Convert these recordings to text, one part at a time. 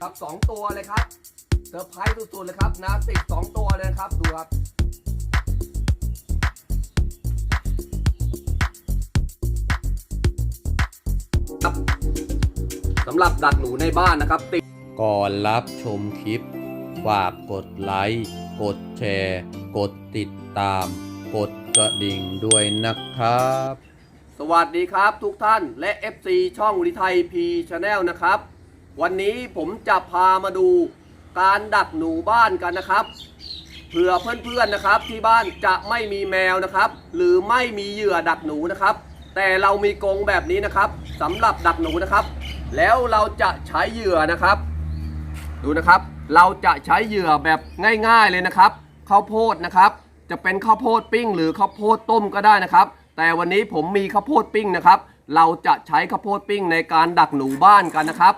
ครับสองตัวเลยครับเซอร์ไพรส์สุดๆเลยครับนะติดสองตัวเลยครับดูครับครับสำหรับดักหนูในบ้านนะครับติดก่อนรับชมคลิป ฝากกดไลค์ กดแชร์ กดติดตาม กดกระดิ่งด้วยนะครับ สวัสดีครับทุกท่านและ FC ช่องวิไทยพีชาแนลนะครับ วันนี้ผมจะพามาดูการดักหนูบ้านกันนะครับเผื่อเพื่อนๆนะครับที่บ้านจะไม่มีแมวนะครับ หรือไม่มีเหยื่อดักหนูนะครับ แต่เรามีกรงแบบนี้นะครับสำหรับดักหนูนะครับ แล้วเราจะใช้เหยื่อนะครับ ดูนะครับ เราจะใช้เหยื่อแบบง่ายๆเลยนะครับข้าวโพดนะครับ จะเป็นข้าวโพดปิ้ง หรือข้าวโพดต้มก็ได้นะครับ แต่วันนี้ผมมีข้าวโพดปิ้งนะครับ เราจะใช้ข้าวโพดปิ้งในการดักหนูบ้านกันนะครับ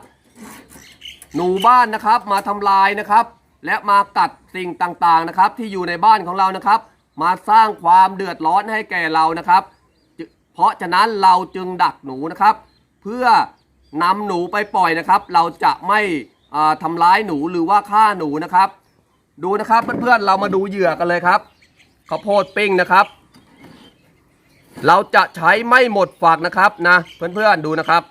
หนูบ้านนะครับมาทำลายนะครับ และมากัดสิ่งต่างๆนะครับ ที่อยู่ในบ้านของเรานะครับ มาสร้างความเดือดร้อนให้แก่เรานะครับ เพราะฉะนั้นเราจึงดักหนูนะครับ เพื่อนำหนูไปปล่อยนะครับ เราจะไม่อ่าทำร้ายหนูหรือว่าฆ่าหนูนะครับ ดูนะครับเพื่อนๆเรามาดูเหยื่อกันเลยครับข้าวโพดปิ้งนะครับ เราจะใช้ไม่หมดฝักนะครับนะ เพื่อนๆดูนะครับ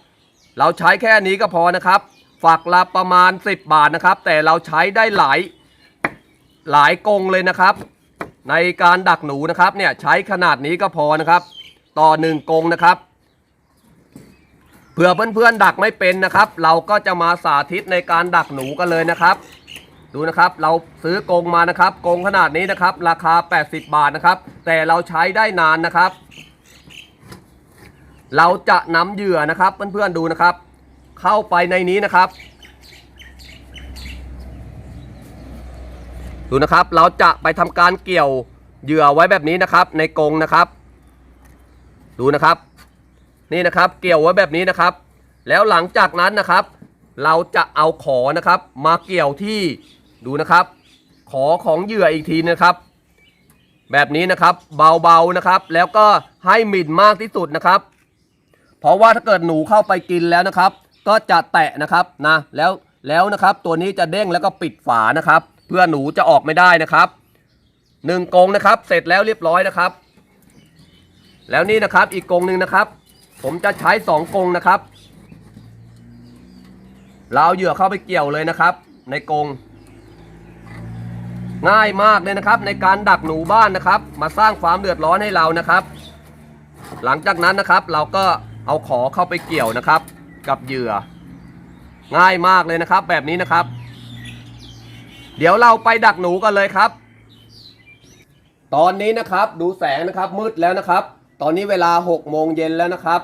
เราใช้แค่นี้ก็พอนะครับ ฝักละประมาณ 10 บาทนะครับ แต่เราใช้ได้หลายหลายกงเลยนะครับ ในการดักหนูนะครับเนี่ยใช้ขนาดนี้ก็พอนะครับ ต่อหนึ่งกงนะครับเผื่อเพื่อนๆดักไม่เป็นนะครับ เราก็จะมาสาธิตในการดักหนูกันเลยนะครับ ดูนะครับเราซื้อกงมานะครับกงขนาดนี้นะครับ ราคา 80 บาทนะครับ แต่เราใช้ได้นานนะครับ เราจะนำเหยื่อนะครับเพื่อนๆดูนะครับ เข้าไปในนี้นะครับ ดูนะครับเราจะไปทำการเกี่ยวเหยื่อไว้แบบนี้นะครับ ในกรงนะครับ ดูนะครับ นี่นะครับเกี่ยวไว้แบบนี้นะครับ แล้วหลังจากนั้นนะครับ เราจะเอาขอนะครับ มาเกี่ยวที่ดูนะครับ ขอของเหยื่ออีกทีนะครับ แบบนี้นะครับเบาๆนะครับ แล้วก็ให้หมิ่นมากที่สุดนะครับ เพราะว่าถ้าเกิดหนูเข้าไปกินแล้วนะครับ ก็จะแตะนะครับนะแล้วแล้วนะครับตัวนี้จะเด้งแล้วก็ปิดฝานะครับ เพื่อหนูจะออกไม่ได้นะครับหนึ่งกงนะครับ เสร็จแล้วเรียบร้อยนะครับ แล้วนี่นะครับอีกกงหนึ่งนะครับ ผมจะใช้สองกงนะครับเราเหยื่อเข้าไปเกี่ยวเลยนะครับ ในกงง่ายมากเลยนะครับ ในการดักหนูบ้านนะครับ มาสร้างความเดือดร้อนให้เรานะครับ หลังจากนั้นนะครับ เราก็เอาขอเข้าไปเกี่ยวนะครับ กับเหยื่อ ง่ายมากเลยนะครับ แบบนี้นะครับ เดี๋ยวเราไปดักหนูกันเลยครับ ตอนนี้นะครับดูแสงนะครับมืดแล้วนะครับ ตอนนี้เวลา6โมงเย็นแล้วนะครับ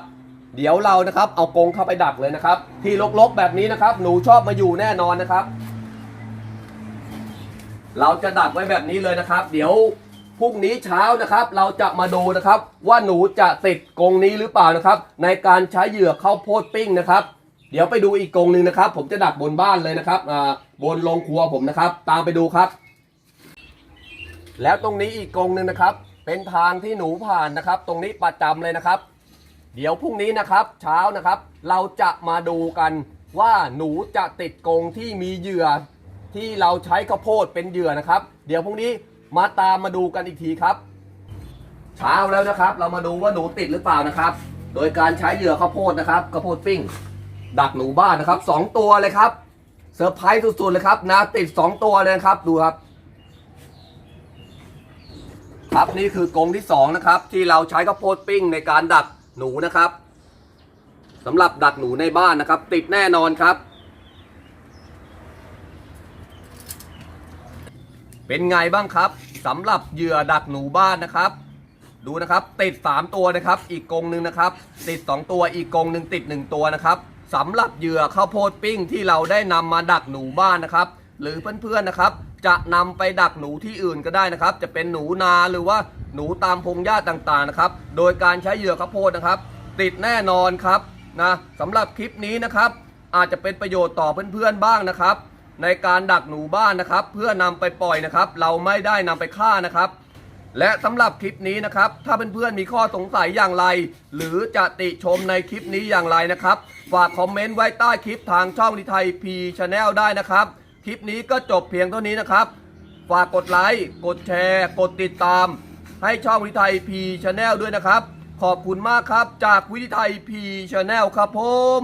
เดี๋ยวเรานะครับเอากรงเข้าไปดักเลยนะครับ ที่รกๆแบบนี้นะครับ หนูชอบมาอยู่แน่นอนนะครับ เราจะดักไว้แบบนี้เลยนะครับ เดี๋ยว พรุ่งนี้เช้านะครับ เราจะมาดูนะครับ ว่าหนูจะติดกรงนี้หรือเปล่านะครับ ในการใช้เหยื่อข้าวโพดปิ้งนะครับ เดี๋ยวไปดูอีกกรงหนึ่งนะครับ ผมจะดักบนบ้านเลยนะครับอ่าบนโรงครัวผมนะครับ ตามไปดูครับ แล้วตรงนี้อีกกรงหนึ่งนะครับ เป็นทางที่หนูผ่านนะครับ ตรงนี้ประจำเลยนะครับ เดี๋ยวพรุ่งนี้นะครับเช้านะครับ เราจะมาดูกันว่าหนูจะติดกรงที่มีเหยื่อที่เราใช้ข้าวโพดเป็นเหยื่อนะครับ เดี๋ยวพรุ่งนี้ มาตามมาดูกันอีกทีครับเช้าแล้วนะครับ เรามาดูว่าหนูติดหรือเปล่านะครับ โดยการใช้เหยื่อข้าวโพดนะครับข้าวโพดปิ้ง ดักหนูบ้านนะครับสองตัวเลยครับเซอร์ไพรส์สุดๆเลยครับนะติดสองตัวเลยครับดูครับ ครับนี่คือกรงที่สองนะครับ ที่เราใช้ข้าวโพดปิ้งในการดักหนูนะครับสำหรับดักหนูในบ้านนะครับ ติดแน่นอนครับ เป็นไงบ้างครับสำหรับเหยื่อดักหนูบ้านนะครับ ดูนะครับ ติด 3 ตัวนะครับ อีกกงหนึ่งนะครับ ติด 2 ตัวอีกกงหนึ่งติด 1 ตัวนะครับสำหรับเหยื่อข้าวโพดปิ้งที่เราได้นำมาดักหนูบ้านนะครับ หรือเพื่อนๆนะครับ จะนำไปดักหนูที่อื่นก็ได้นะครับ จะเป็นหนูนาหรือว่าหนูตามพงหญ้าต่างๆนะครับ โดยการใช้เหยื่อข้าวโพดนะครับ ติดแน่นอนครับนะสำหรับคลิปนี้นะครับ อาจจะเป็นประโยชน์ต่อเพื่อนๆบ้างนะครับ ในการดักหนูบ้านนะครับ เพื่อนำไปปล่อยนะครับ เราไม่ได้นำไปฆ่านะครับ และสำหรับคลิปนี้นะครับ ถ้าเพื่อนๆมีข้อสงสัยอย่างไร หรือจะติชมในคลิปนี้อย่างไรนะครับ ฝากคอมเมนต์ไว้ใต้คลิปทางช่องลิไทยพีชาแนลได้นะครับ คลิปนี้ก็จบเพียงเท่านี้นะครับ ฝากกดไลค์กดแชร์ กดติดตาม ให้ช่องวิไทยพีชาแนลด้วยนะครับ ขอบคุณมากครับ จากวิไทยพีชาแนลครับผม